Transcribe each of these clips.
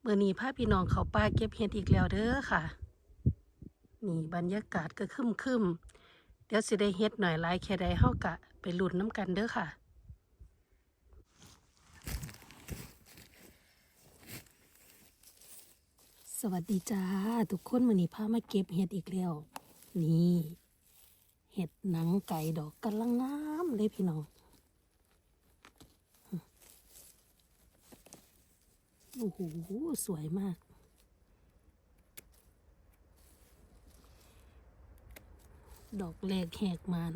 เมื่อนี้พาพี่น้องเขาป่าเก็บเห็ดอีกแล้วเด้อค่ะ นี่บรรยากาศก็คึมคึมเดี๋ยวสิได้เฮ็ดหน่อยลายแค่ใดเฮากะ ไปหลุ้นน้ำกันเด้อค่ะสวัสดีจ้า ทุกคนมื่อนี้พามาเก็บเห็ดอีกแล้ว นี่ เห็ดหนังไก่ดอกกำลังงามเลยพี่น้อง โอ้โห สวยมาก ดอกแรกแหกมัน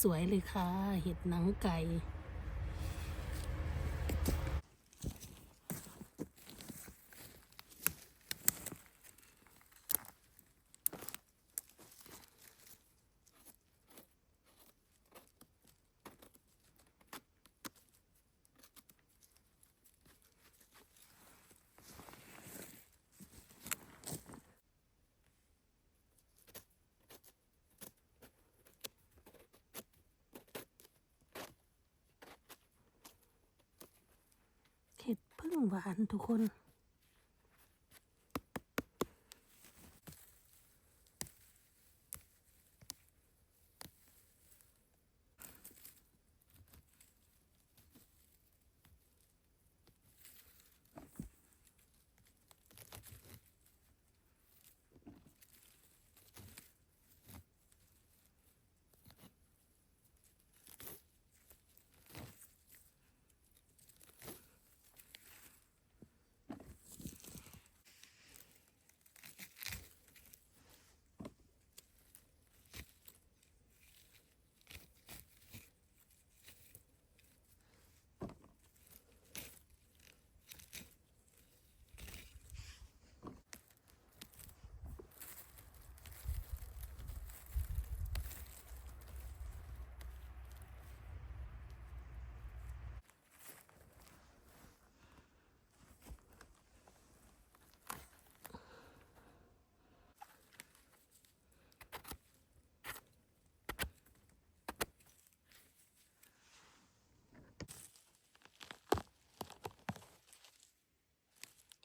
สวย ๆ เลยค่ะ เห็ดหนังไก่ หวานทุกคน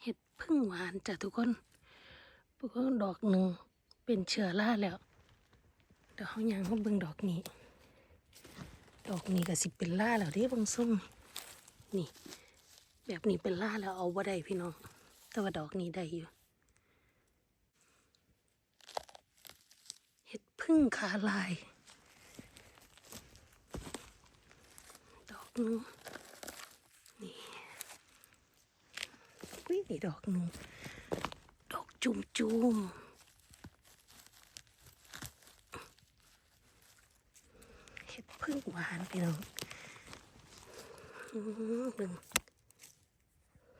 ห็ดพึ่งหวานจ้ะทุกคนพวกดอกหนึ่งเป็นเชื้อราแล้วเดี๋ยวเขายังเขาเบิ่งดอกนี้ ดอกนี้ก็สิเป็นล่าแล้วเด้บางส้มนี่ แบบนี้เป็นล่าแล้วเอาว่าได้พี่น้อง แต่ว่าดอกนี้ได้อยู่เห็ดพึ่งขาลาย ดอกนู้ วิ นี่ดอกหนึ่งดอกจุ่มจุ่มเห็ดพึ่งหวานพี่น้องอื้อหือเบิ่ง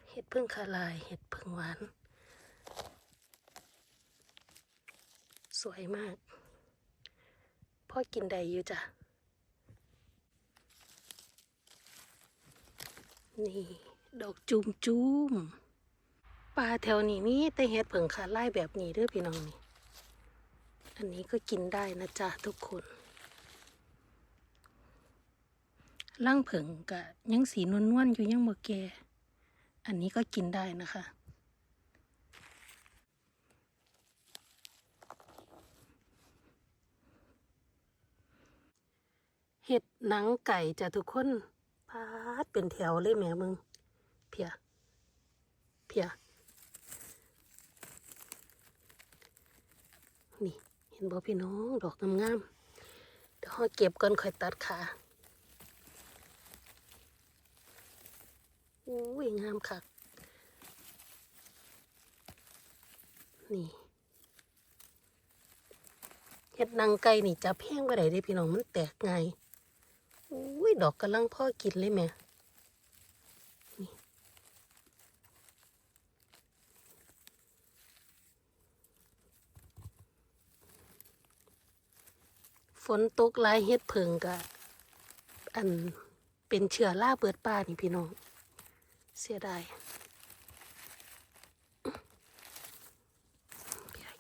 เห็ดพึ่งคาลาย เห็ดพึ่งหวาน สวยมาก พ่อกินได้อยู่จ้ะนี่ ดอกจุ่มจุ่ม ปลาแถวนี้มีแต่เห็ดเผิงขาไล่แบบนี้เด้อพี่น้องนี่อันนี้ก็กินได้นะจ๊ะทุกคนล่างเผิงกะยังสีนวลๆอยู่ยังบ่แก่อันนี้ก็กินได้นะคะเห็ดหนังไก่จ้ะทุกคนพาดเป็นแถวเลยแม่มึง เพีย เพีย นี่ เห็นบ่พี่น้องดอกงามๆเดี๋ยวเราเก็บก่อนค่อยตัดขาอุ้ยงามคักนี่เห็ดนางไก่นี่จับแห้งไปไหนได้พี่น้องมันแตกไงอุ้ยดอกกำลังพ่อกินเลยแม่ ฝนตกหลายเฮ็ดเพิงกะอันเป็นเชื้อราเบิดป่านี่พี่น้อง เสียดาย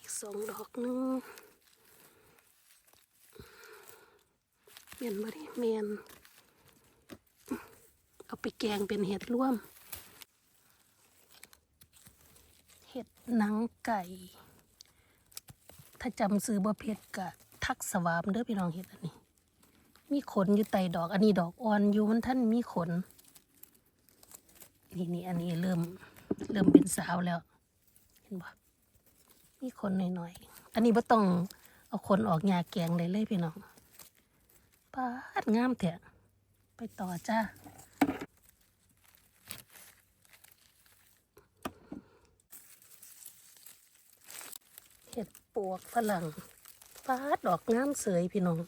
อีกสองดอกหนึงเมียนบ่ดิเมียนเอาไปแกงเป็นเห็ดร่วม เห็ดหนังไก่ ถ้าจำซื้อบ่เพชรกะ ทักสวามเด้อพี่น้องเห็ดอันนี้ มีขนอยู่ไตดอก อันนี้ดอกอ่อนอยู่มันท่านมีขน นี่นี่อันนี้เริ่ม เริ่มเป็นสาวแล้ว เห็นบ่มีขนหน่อยๆ อันนี้บ่ต้องเอาขนออกหยาแกงได้เลยพี่น้องปาดงามแท้ไปต่อจ้าเห็ดปวกฝรั่ง ฟ้าดอกงามเสยพี่น้อง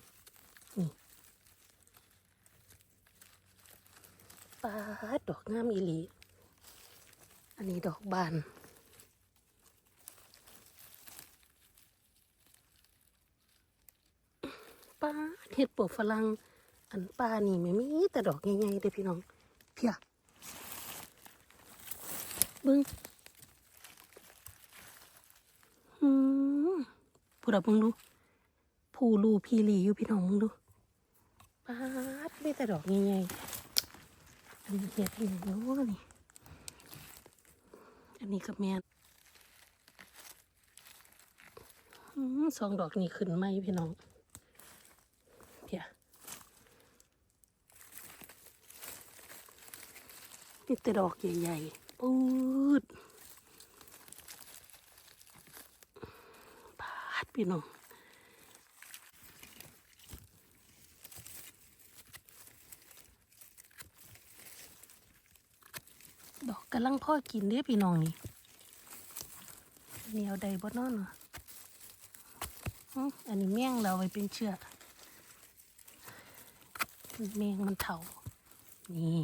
นี่ฟ้าดดอกงามอีหลี อันนี้ดอกบานป้าเห็ดปวกฝรั่งอันป้านี่ไม่มีแต่ดอกใหญ่ๆเด้พี่น้อง เพียบึ้งอืมพูดอะมึงดู ผู้ลูพี่หลีอยู่พี่น้องมึงดูป๊าดไม่แต่ดอกใหญ่ๆอันนี้เห็ดอีกเนาะนี่อันนี้กับแม่นอืมสองดอกนี้ขึ้นไหมพี่น้องเพียมีแต่ดอกใหญ่ๆปูดปาดพี่น้อง ดอกกำลังพ่อกินเด้พี่น้องนี่เหนียวใดบ่นอนวะอื้ออันนี้แมงเราไว้เป็นเชือกแมงมันเถานี่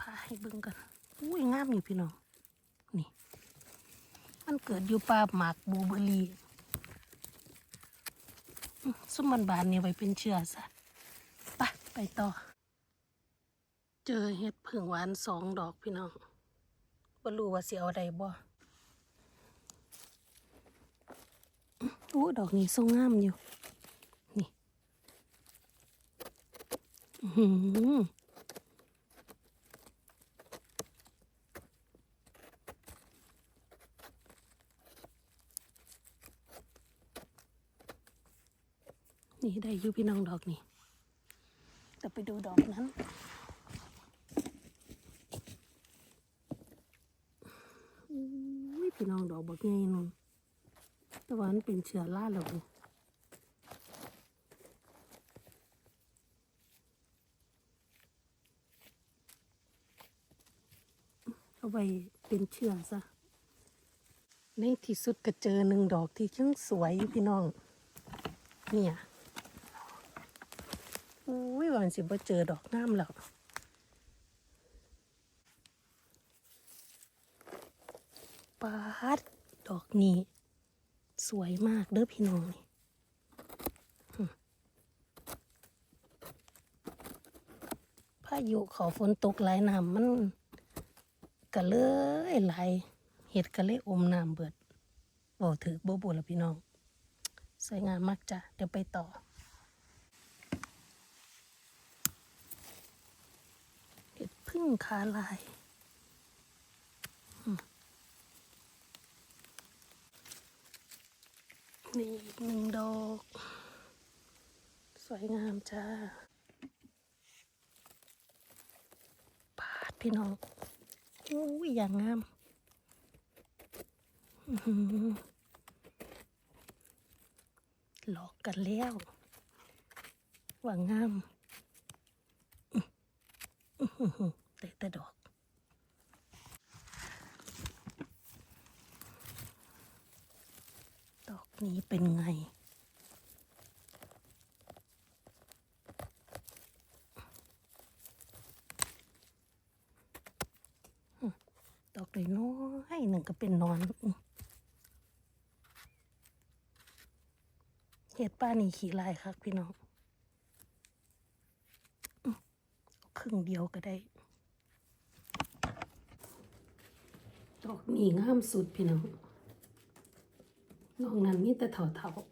พาให้เบิ่งกันอุ้ยงามอยู่พี่น้อง นี่ มันเกิดอยู่ป่าหมากบูเบอรี่ซุ่มมันบานเนี่ยไว้เป็นเชื้อซะ ไปต่อ เจอเห็ดผึ่งหวานสองดอกพี่น้องบ่รู้ว่าสิเอาใดบ่อู้ดอกนี้ทรงงามอยู่ นี่หือนี่ได้อยู่พี่น้องดอกนี่ แต่ไปดูดอกนั้นอุ้ยพี่น้องดอกบักใหญ่นุ่นแต่ว่ามันเป็นเชื้อราแล้วเอาไว้เป็นเชื้อซะ ในที่สุดก็เจอหนึ่งดอกที่ช่างสวยพี่น้อง เนี่ย วันสิบ่เจอดอกงามแล้วปาดดอกนี้ สวยมากเด้อพี่น้องนี่พายุเขอฝนตกหลายน้ำมันก็เลยไหลายเห็ดก็เลยอมน้ำเบิดบ่ถือบ่บุละพี่น้อง สวยงามมากจ้ะ เดี๋ยวไปต่อ เห็ดพึ่ง ขาลายนี่อีกหนึ่งดอก สวยงามจ้าปาดพี่น้องอุ้ยอย่างงามหลอกกันแล้วว่างามอื้อหือ แต่แต่ดอกดอกนี้เป็นไง ดอืมดอกน้อยหนึ่งก็เป็นนอนเห็ดป้านี่ขี่ลายครับพี่น้องครึ่งเดียวก็ได้ ดอกนี้งามสุดพี่น้องนอกนั้นมีแต่เถาเ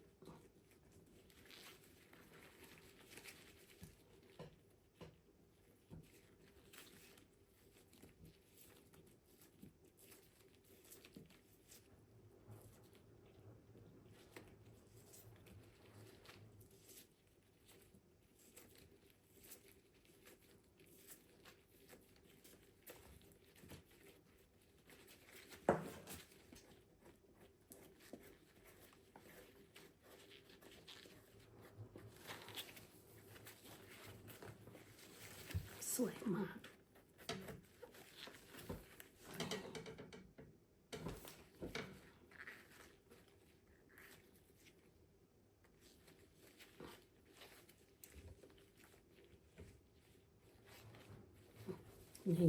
วยมาก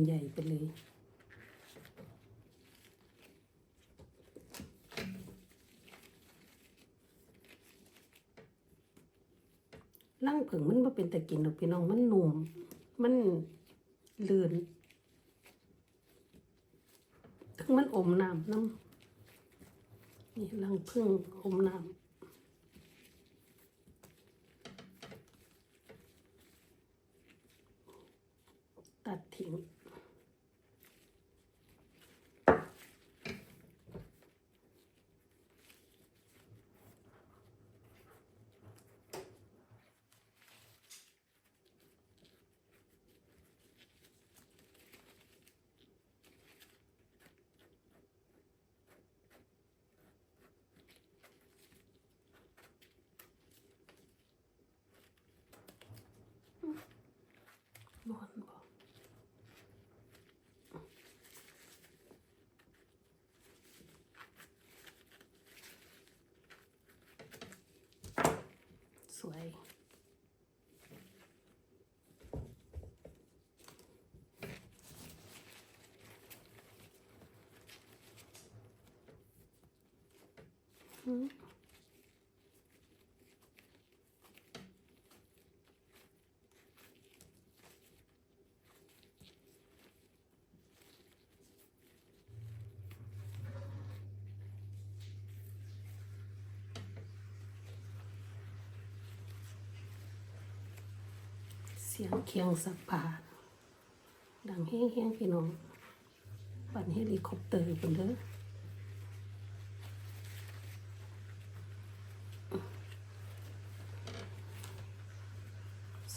ใหญ่ๆไปเลยร่างผึ่งมันมาเป็นแต่กินดอกพี่น้องมันนุ่ม มันลื่นทั้งมันอมน้ำน้ำนี่รังผึ่งอมน้ำตัดทิ้ง นอนบ่สว สียงเคียงสักผ้าดังแห้งๆพี่น้องปั่นเฮลิคอปเตอร์คนเด้อ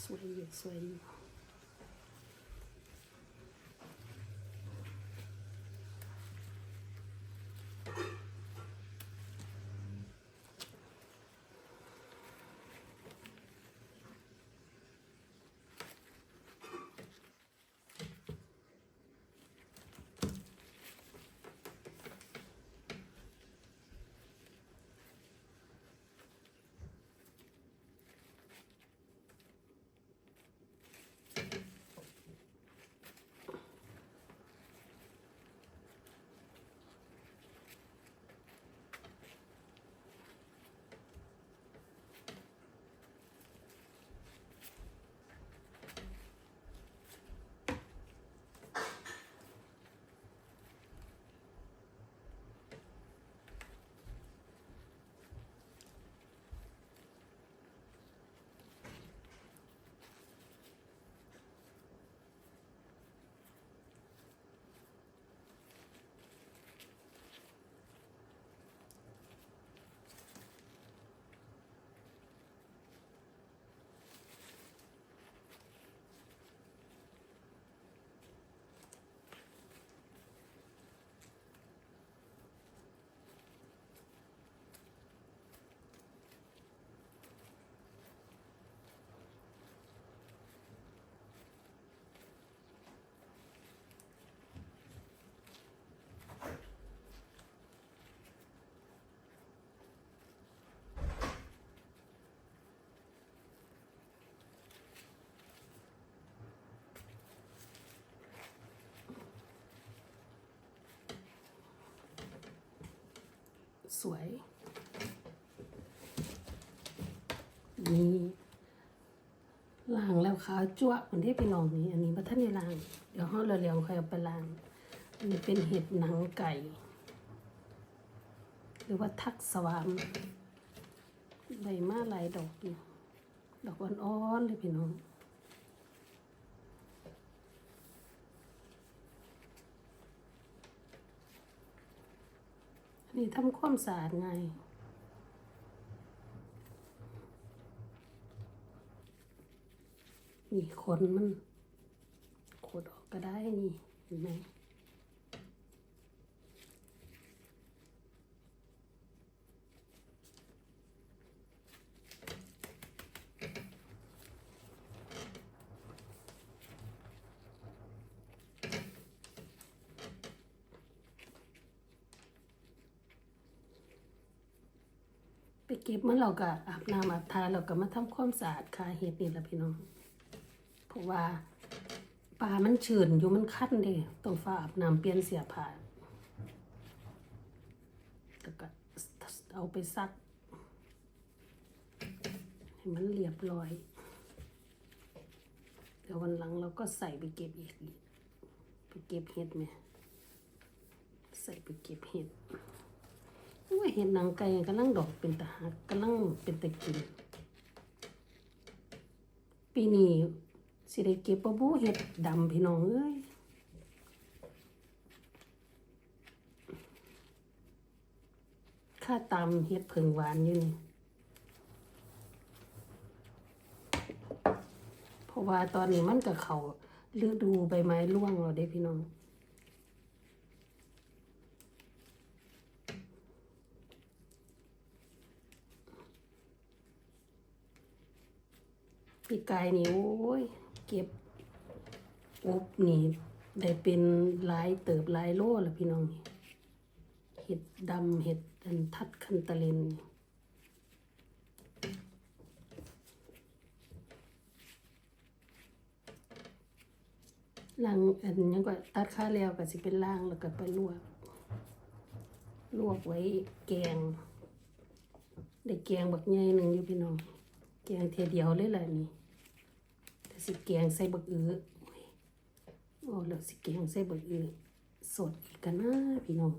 สวยอยู่สวยอยู่ วย นี่ล้างแล้วขาวจั่วะเหมือนที่พี่น้องนี่อันนี้มาท่านในล้าง เดี๋ยวห่อเร็วๆค่อยเอาไปล้างอันนี้เป็นเห็ดหนังไก่ หรือว่าทักสวามใบมาลายดอก ดอกอ่อนๆเลยพี่น้อง นี่ทำความสะอาดไง นี่ขนมันขดออกก็ได้นี่เห็นไหม เก็บมันเราก็อาบน้ำอาบทาเราก็มาทำความสะอาดคาเห็ดนี่แหละพี่น้อง เพราะว่าปลามันชื้นอยู่มันคันเด้ต้องฟ้าอาบน้ำเปลี่ยนเสียผ้าแล้วก็เอาไปซัก ให้มันเรียบร้อย เดี๋ยววันหลังเราก็ใส่ไปเก็บอีกไปเก็บเห็ดไหมใส่ไปเก็บเห็ด อ้ยเห็ดหนังไก่กำลังดอกเป็นตาหักกำลังเป็นตะกิน ปีนี้สิได้เก็บปะบูเห็ดดำพี่น้องเอ้ยข้าตำเห็ดเผิงหวานอยู่นี่เพราะว่าตอนนี้มันกับเขาฤดูใบไม้ร่วงแล้วเด้พี่น้อง ปีกายนี่โอ้ย เก็บอบนี่ได้เป็นหลายเติบหลายโลแล้วพี่น้องเห็ดดำเห็ดอันทัดคันตะเลนนี่ล่างอันยังก็ตัดค่าแล้วก็สิเป็นล่างแล้วก็ไปลวก ลวกไว้แกง ได้แกงบักใหญ่หนึ่งอยู่พี่น้อง แกงเทียเดียวเลยแหละนี่แต่สิแกงใส่บักอือโอ้ยโอ้แล้วสิแกงใส่บักอือสดอีกกันนะพี่น้อง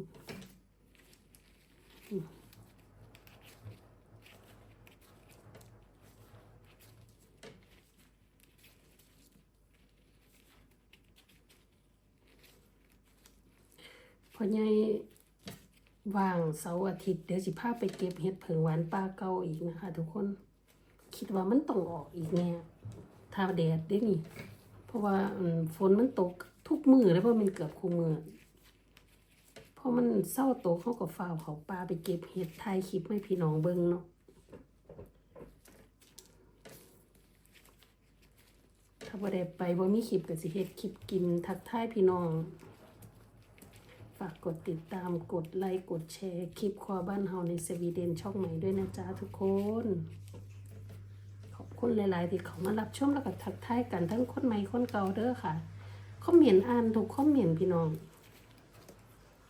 พอใหญ่ว่างเสาร์อาทิตย์เดี๋ยวสิพาไปเก็บเห็ดเผิงหวานป้าเก่าอีกนะคะทุกคน คิดว่ามันต้องออกอีกแน่ถ้าแดดได้นี่ เพราะว่าฝนมันตกทุกมือเลยเพราะมันเกือบคู่มือเพราะมันเศร้าตกเขาก็ฟ้าวเขาปลาไปเก็บเห็ดถ่ายคลิปให้พี่น้องเบิ่งเนาะถ้าบ่ได้ไปบ่มีคลิปก็สิเฮ็ดคลิปกินทักทายพี่น้อง ฝากกดติดตามกดไลค์กดแชร์ คลิปครัวบ้านเฮาในสวีเดนช่องใหม่ด้วยนะจ๊ะทุกคน คุณหลาย ๆ ที่เขามารับชมแล้วก็ทักทายกันทั้งคนใหม่คนเก่าเด้อค่ะคอมเมนต์อ่านทุกคอมเมนต์พี่น้อง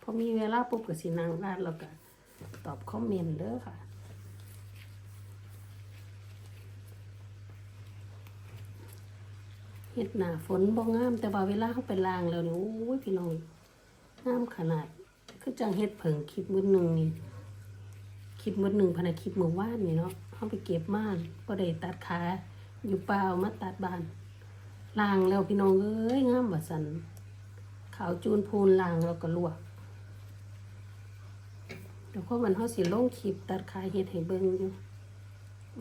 พอมีเวลาปุ๊บก็สินั่งอ่านแล้วก็ตอบคอมเมนต์เด้อค่ะเฮ็ดหน้าฝนบ่งามแต่ว่าเวลาเขาไปล้างแล้วนี่โอ้ยพี่น้องงามขนาดคือจังเฮ็ดเผิงคลิปมือหนึ่งนี่คลิปมือหนึ่งพะนะคลิปมือวานนี่เนาะ เฮาไปเก็บม่านบ่ได้ตัดขาอยู่เปล่ามาตัดบ้านล้างแล้วพี่น้องเอ้ยงามว่าซั่นขาวจูนพูนล้างแล้วก็ลวกเดี๋ยวพอมันเฮาสิลงคลิปตัดขาเฮ็ดให้เบิ่งอยู่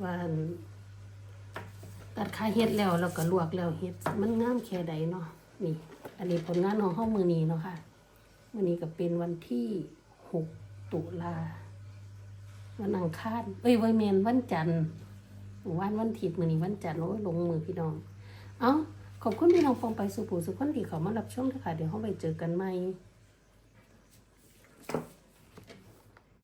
วันตัดขาเฮ็ดแล้วแล้วก็ลวกแล้วเฮ็ดมันงามแค่ใดเนาะนี่ อันนี้ผลงานของเฮามื้อนี้เนาะค่ะวันนี้ก็เป็นวันที่หกตุลา วันอังคารเอ้ยวันเมนวันจันทร์วันวันถิดมือนี้วันจันทร์โอ้ยลงมือพี่น้อง เอ้าขอบคุณพี่น้องฟองไปสุภูสุขคนดีขอมารับช่นะคะเดี๋ยวเขาไปเจอกันใหม่